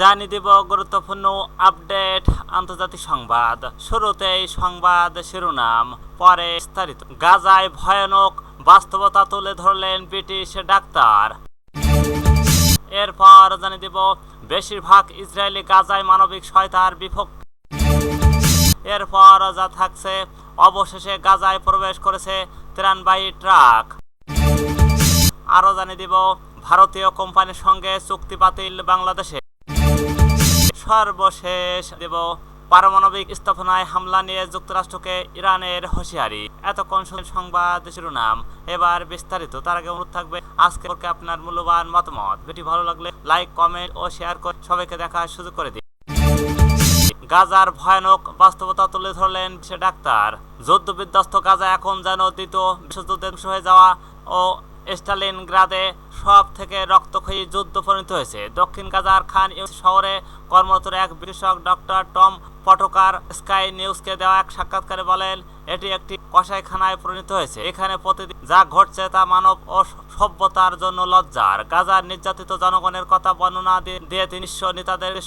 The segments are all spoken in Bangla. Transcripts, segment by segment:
জানিয়ে দেব গুরুত্বপূর্ণ আপডেট আন্তর্জাতিক সংবাদ। শুরুতেই সংবাদ শিরোনাম, পরে বিস্তারিত। গাজায় ভয়ানক বাস্তবতা তুলে ধরলেন ব্রিটিশ ডাক্তার। এরপর জানিয়ে দেব, বেশিরভাগ ইসরায়েলি গাজায় মানবিক সহায়তার বিপক্ষ। এরপর যা থাকছে, অবশেষে গাজায় প্রবেশ করেছে ত্রাণবাহী ট্রাক। আরও জানিয়ে দিব, ভারতীয় কোম্পানির সঙ্গে চুক্তি বাতিল বাংলাদেশে। সর্বশেষ দেব। পারমাণবিক স্থাপনায় হামলা নিয়ে যুক্তরাষ্ট্রকে ইরানের হুঁশিয়ারি। এতক্ষণ সংবাদ শিরোনাম। এবার বিস্তারিত, তার আগে অনুরোধ থাকবে আজকে আপনার মূল্যবান মতামত। ভিডিও ভালো লাগলে লাইক, কমেন্ট ও শেয়ার করে সবাইকে দেখার সুযোগ করে দিন। গাজার ভয়ানক বাস্তবতা তুলে ধরলেন সে ডাক্তার। যুদ্ধ বিধ্বস্ত গাজা এখন যেন দ্বিতীয় বিশ্বযুদ্ধের ধ্বংস হয়ে যাওয়া ও স্টালিনগ্রাদে সব থেকে রক্তক্ষয়ী যুদ্ধ পরিণত হয়েছে। দক্ষিণ গাজার খান ইউনিস শহরে কর্মরত এক বিশেষজ্ঞ ডক্টর টম পটকার স্কাই নিউজকে দেওয়া এক সাক্ষাৎকারে বলেন, এটি একটি কসাইখানায় পরিণত হয়েছে। এখানে প্রতিদিন যা ঘটছে তা মানব ও সভ্যতার জন্য লজ্জার। গাজার নির্যাতিত জনগণের কথা বর্ণনা দিয়ে- তিনি নেতাদের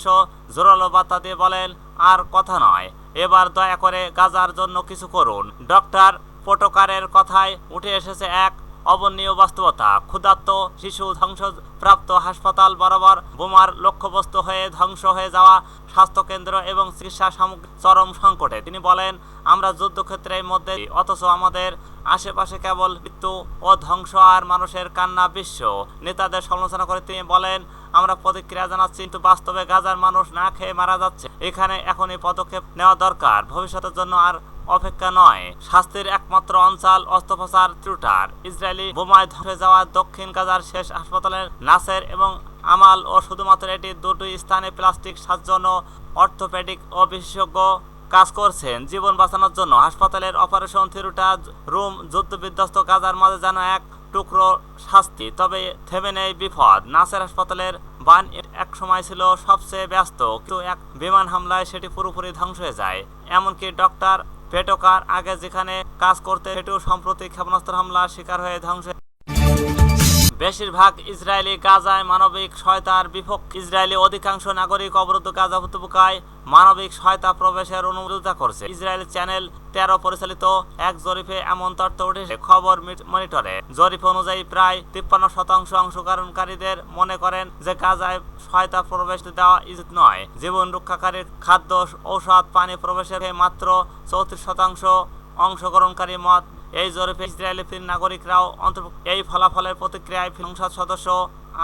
জোরালো বার্তা দিয়ে বলেন, আর কথা নয়। এবার দয়া করে গাজার জন্য কিছু করুন। ডক্টর পটকারের কথায় উঠে এসেছে এক অবর্ণীয় বাস্তবতা। ক্ষুধার্ত শিশু ধ্বংসপ্রাপ্ত হাসপাতাল বরাবর বোমার লক্ষ্যবস্তু হয়ে ধ্বংস হয়ে যাওয়া স্বাস্থ্যকেন্দ্র এবং চিকিৎসা সামগ্রী চরম সংকটে। তিনি বলেন, আমরা যুদ্ধক্ষেত্রের মধ্যে অথচ আমাদের আশেপাশে কেবল মৃত্যু ও ধ্বংস আর মানুষের কান্না বিশ্ব। নেতাদের সমালোচনা করে তিনি বলেন, আমরা প্রতিক্রিয়া জানাচ্ছি, কিন্তু বাস্তবে গাজার মানুষ না খেয়ে মারা যাচ্ছে। এখানে এখনই পদক্ষেপ নেওয়া দরকার। ভবিষ্যতের জন্য আর অপেক্ষা নয়, শাস্তির একমাত্র অঞ্চল অস্ত্রোপচার ত্রুটার। ইসরায়েলি বোমায় ধরে যাওয়া দক্ষিণ গাজার শেষ হাসপাতালের নাসের এবং আমাল ও শুধুমাত্র এটি দুটি স্থানে প্লাস্টিক সার্জন ও অর্থোপেডিক ও বিশেষজ্ঞ কাজ করছেন। জীবন বাঁচানোর জন্য হাসপাতালের অপারেশন থিরুটা রুম যুদ্ধবিধ্বস্ত গাজার মাঝে যেন এক টুকরো শাস্তি, তবে থেমে নেই বিপদ। নাসের হাসপাতালের বান এক সময় ছিল সবচেয়ে ব্যস্ত, কিন্তু এক বিমান হামলায় সেটি পুরোপুরি ধ্বংস হয়ে যায়। এমনকি ডক্টর পেটোকার আগে যেখানে কাজ করতে সেটিও সম্প্রতি ক্ষেপণাস্ত্র হামলার শিকার হয়ে ধ্বংস বেশিরভাগ ইসরায়েলি গাজায় মানবিক সহায়তার বিপক্ষে ইসরায়েলি অধিকাংশ নাগরিক অবরুদ্ধ গাজা উপত্যকায় মানবিক সহায়তা প্রবেশের অনুমোদিতা করছে। ইসরায়েল চ্যানেল তেরো পরিচালিত এক জরিপে এমন তথ্য উঠেছে। খবর মনিটরে। জরিপ অনুযায়ী প্রায় তিপ্পান্ন শতাংশ অংশগ্রহণকারীদের মনে করেন যে গাজায় সহায়তা প্রবেশ দেওয়া উচিত নয়। জীবন রক্ষাকারীর খাদ্য, ঔষধ, পানি প্রবেশের মাত্র চৌত্রিশ শতাংশ অংশগ্রহণকারী মত এই জরিপে ইসরায়েলি ফিন নাগরিকরাও অন্তর্ভুক্ত। এই ফলাফলের প্রতিক্রিয়ায় সংসদ সদস্য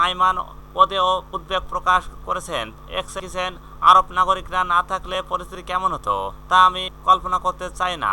আইমান ওদেও উদ্বেগ প্রকাশ করেছেন। এক্সেন আরব নাগরিকরা না থাকলে পরিস্থিতি কেমন হতো? তা আমি কল্পনা করতে চাই না।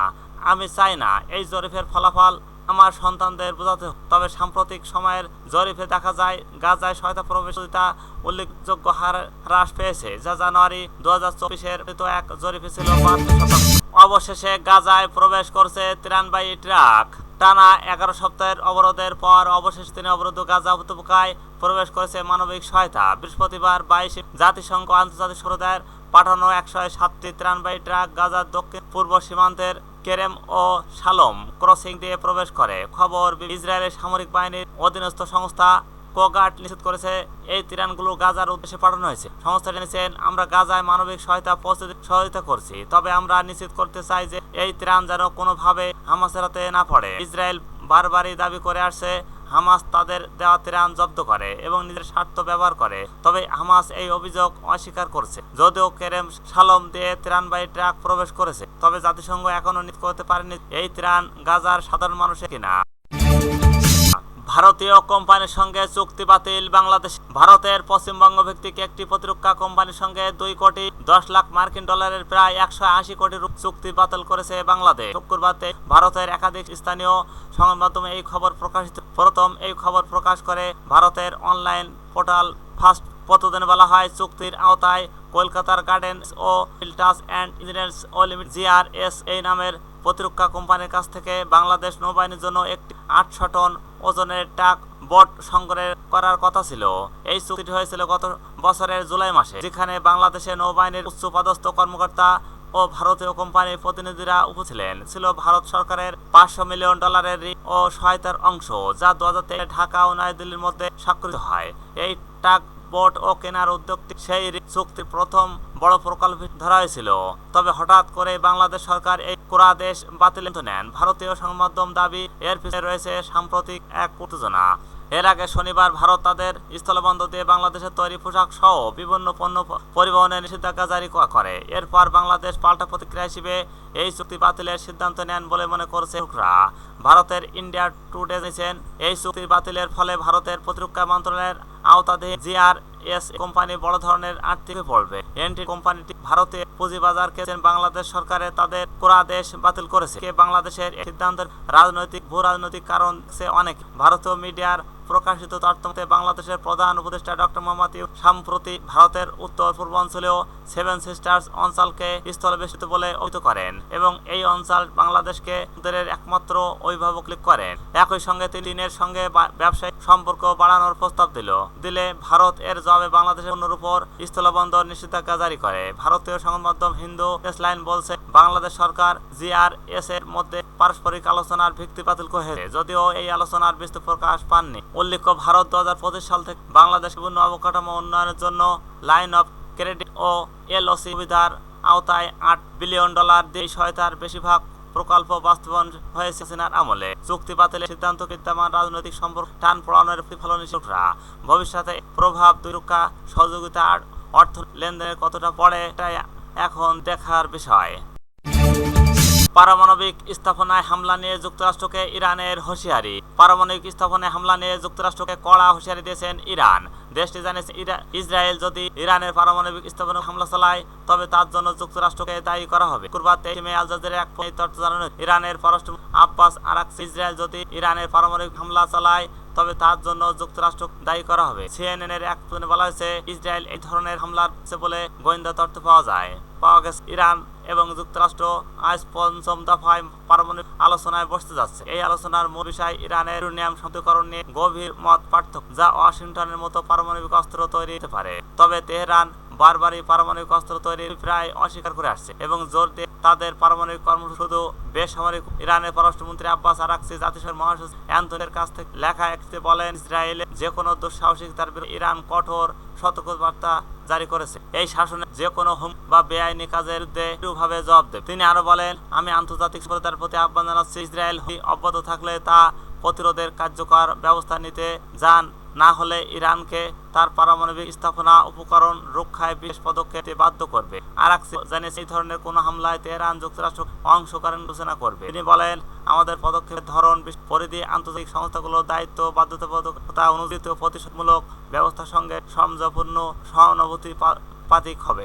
আমি চাই না এই জরিপের ফলাফল আমার সন্তানদের বোঝাতে তবে সাম্প্রতিক সময়ের জরিপে দেখা যায়, গাজায় সহায়তা প্রবেশিতা উল্লেখযোগ্য হার হ্রাস পেয়েছে। যা জানুয়ারি দু হাজার চব্বিশের এক জরিপে ছিল বাহাত্তর শতাংশ। অবশেষে গাজায় প্রবেশ করছে ত্রাণবাহী ট্রাক। টানা এগারো সপ্তাহের অবরোধের পর অবশেষে তিনি অবরোধ গাজা উপত্যকায় প্রবেশ করেছে মানবিক সহায়তা। বৃহস্পতিবার বাইশে জাতিসংঘ আন্তর্জাতিক সম্প্রদায়ের পাঠানো একশো সাতটি ত্রাণবাহী ট্রাক গাজার দক্ষিণ পূর্ব সীমান্তের কেরেম ও শালম ক্রসিং দিয়ে প্রবেশ করে। খবর, ইসরায়েলের সামরিক বাহিনীর অধীনস্থ সংস্থা কোগাট নিশ্চিত করেছে। এই ত্রাণগুলো গাজার উদ্দেশ্যে পাঠানো হয়েছে। সংস্থা জানিয়েছেন, আমরা গাজায় মানবিক সহায়তা পৌঁছে সহযোগিতা করছি। তবে আমরা নিশ্চিত করতে চাই যে এই ত্রাণ যেন কোনোভাবে হামাসের হাতে না পড়ে। ইসরায়েল বারবারই দাবি করে আসছে, হামাস তাদের দেওয়া ত্রাণ জব্দ করে এবং নিজের স্বার্থ ব্যবহার করে। তবে হামাস এই অভিযোগ অস্বীকার করছে। যদিও কেরেম সালম দিয়ে ত্রাণবাহী ট্রাক প্রবেশ করেছে, তবে জাতিসংঘ এখনও নিশ্চিত করতে পারেনি এই ত্রাণ গাজার সাধারণ মানুষের কিনা। ভারতীয় কোম্পানির সঙ্গে চুক্তি বাতিল বাংলাদেশ। ভারতের পশ্চিমবঙ্গ ভিত্তিক একটি প্রতিরক্ষা কোম্পানির সঙ্গে দুই কোটি দশ লাখ মার্কিন ডলারের প্রায় একশো আশি কোটি চুক্তি বাতিল করেছে বাংলাদেশ। শুক্রবার ভারতের একাধিক স্থানীয় সংবাদ মাধ্যমে এই খবর প্রকাশিত প্রথম এই খবর প্রকাশ করে ভারতের অনলাইন পোর্টাল ফার্স্ট প্রতিদিনে বলা হয়, চুক্তির আওতায় কলকাতার গার্ডেন্স ও ফিল্টাস অ্যান্ড ইঞ্জিনিয়ার্স ও লিমিটেড জিআরএস এই নামের প্রতিরক্ষা কোম্পানির কাছ থেকে বাংলাদেশ নৌবাহিনীর জন্য একটি আটশো টন ওজনের টাক বট সংগ্রহ করার কথা ছিল। এই চুক্তিটি হয়েছিল গত বছরের জুলাই মাসে, যেখানে বাংলাদেশের নৌবাহিনীর উচ্চ পদস্থ কর্মকর্তা ও ভারতীয় কোম্পানির প্রতিনিধিরা উপছিলেন ছিল ভারত সরকারের পাঁচশো মিলিয়ন ডলারের ও সহায়তার অংশ, যা দু হাজার ঢাকা ও নয়াদিল্লির মধ্যে স্বাক্ষরিত হয়। এই টাক বোট ও কেনার উদ্যোগটি সেই চুক্তির প্রথম বড় প্রকল্প ধরা হয়েছিল। তবে হঠাৎ করে বাংলাদেশ সরকার এই কোরাদেশ বাতিল নেন। ভারতীয় সংবাদম দাবি, এর পিছনে রয়েছে সাম্প্রতিক এক উত্তেজনা। এর আগে শনিবার ভারত তাদের স্থলবন্দর দিয়ে বাংলাদেশের তৈরি পোশাক সহ বিভিন্ন পণ্য পরিবহনের নিষেধাজ্ঞা জারি করে। এরপর বাংলাদেশ পাল্টা প্রতিক্রিয়া হিসেবে এই চুক্তি বাতিলের সিদ্ধান্ত নেন বলে মনে করছে হুকরা ভারতের ইন্ডিয়া টুডে জানিয়েছেন, এই চুক্তি বাতিলের ফলে ভারতের প্রতিরক্ষা মন্ত্রণালয়ের আওতাধীন জিআর এস কোম্পানি বড় ধরনের আর্থিক পড়বে এনটি কোম্পানিটি ভারতে পুঁজিবাজারকে বাংলাদেশ সরকারের তাদের কোরাদেশ বাতিল করেছে। বাংলাদেশের সিদ্ধান্তের রাজনৈতিক ভূ রাজনৈতিক কারণ সে অনেক। ভারতীয় মিডিয়ার প্রকাশিত তথ্যমতে বাংলাদেশের প্রধান উপদেষ্টা ডক্টর মোহাম্মদ ইউ সম্প্রতি ভারতের উত্তর পূর্বাঞ্চলীয় সেভেন সিস্টার্স অঞ্চলকে স্থলবেষ্টিত বলে অভিহিত করেন এবং এই অঞ্চল বাংলাদেশকে একমাত্র অভিভাবক ক্লিক করেন। একই সঙ্গে তিনি চীনের সঙ্গে ব্যবসায়িক সম্পর্ক বাড়ানোর প্রস্তাব দিল। দিলে ভারত এর জবাবে বাংলাদেশের পণ্যের উপর স্থলবন্দর নিষেধাজ্ঞা জারি করে। ভারতীয় সংবাদ মাধ্যম হিন্দু লাইন বলছে, বাংলাদেশ সরকার জিআরএস এর মধ্যে পারস্পরিক আলোচনার ভিত্তি বাতিল হয়েছে যদিও এই আলোচনার বিস্তৃত প্রকাশ পাননি। উল্লেখ্য, ভারত দু হাজার পঁচিশ সাল থেকে বাংলাদেশ বিভিন্ন অবকাঠামো উন্নয়নের জন্য লাইন অফ ক্রেডিট ও এলওসি সুবিধার আওতায় আট বিলিয়ন ডলার দিয়ে সহায়তার বেশিরভাগ প্রকল্প বাস্তবায়ন হয়েছে হাসিনার আমলে। চুক্তি বাতিলের সিদ্ধান্ত বিদ্যমান রাজনৈতিক সম্পর্ক টান পড়ানোর প্রতিফলন ভবিষ্যতে প্রভাব দুরক্ষা সহযোগিতা অর্থ লেনদেনের কতটা পড়ে এখন দেখার বিষয়। পারমাণবিক স্থাপনায় হামলা নিয়ে যুক্তরাষ্ট্রকে ইরানের হুঁশিয়ারি। পারমাণবিক স্থাপনায় হামলা নিয়ে যুক্তরাষ্ট্রকে কড়া হুঁশিয়ারি দিয়েছেন ইরান। দেশটি জানিয়েছে ইসরায়েল যদি ইরানের পারমাণবিক স্থাপনায় হামলা চালায়, তবে তার জন্য যুক্তরাষ্ট্রকে দায়ী করা হবে। শুক্রবার তেইশে আল জাজিরা এক তথ্য জানানো ইরানের পররাষ্ট্র আব্বাস আরাকসি ইসরায়েল যদি ইরানের পারমাণবিক হামলা চালায় তবে তার জন্য যুক্তরাষ্ট্র দায়ী করা হবে। সিএনএন এর এক বলা হয়েছে, ইসরায়েল এই ধরনের হামলার বলে গোয়েন্দা তথ্য পাওয়া যায়। পাওয়া গেছে, ইরান এবং যুক্তরাষ্ট্র আজ পঞ্চম দফায় পারমাণবিক আলোচনায় বসতে যাচ্ছে। এই আলোচনার মূল বিষয় ইরানের ইউরেনিয়াম সন্ধিকরণ নিয়ে গভীর মত পার্থক্য, যা ওয়াশিংটনের মতো পারমাণবিক অস্ত্র তৈরি হতে পারে। তবে তেহরান বারবারই পারমাণবিক অস্ত্র তৈরির প্রায় অস্বীকার করে আসছে এবং জোর দিয়ে তাদের পারমাণবিক কর্ম শুধু বেসামরিক ইরানের পররাষ্ট্রমন্ত্রী আব্বাস আরাকসি জাতিসংঘ মহাসচিব অ্যান্থনের কাছ থেকে লেখা একটি বলেন, ইসরায়েলে যে কোনো দুঃসাহসিকতার বিরুদ্ধে ইরান কঠোর সতর্কবার্তা জারি করেছে। এই শাসনে যে কোনো হুম বা বেআইনি কাজের বিরুদ্ধে জবাব দেবে। তিনি আরও বলেন, আমি আন্তর্জাতিক সম্প্রদায়ের প্রতি আহ্বান জানাচ্ছি, ইসরায়েল অব্যাহত থাকলে তা প্রতিরোধের কার্যকর ব্যবস্থা নিতে যান। না হলে ইরানকে তার পারমাণবিক স্থাপনা, উপকরণ, রক্ষায় বিশেষ পদক্ষেপ বাধ্য করবে। আরাকসি জানিয়েছে, এই ধরনের কোনো হামলায় তেহরান যুক্তরাষ্ট্র অংশগ্রহণ ঘোষণা করবে। তিনি বলেন, আমাদের পদক্ষেপের ধরন পরিধি, আন্তর্জাতিক সংস্থাগুলোর দায়িত্ব বাধ্যবাধকতা অনুযায়ী প্রতিশোধমূলক ব্যবস্থার সঙ্গে সমঝপূর্ণ সহানুভূতি পাতিক হবে।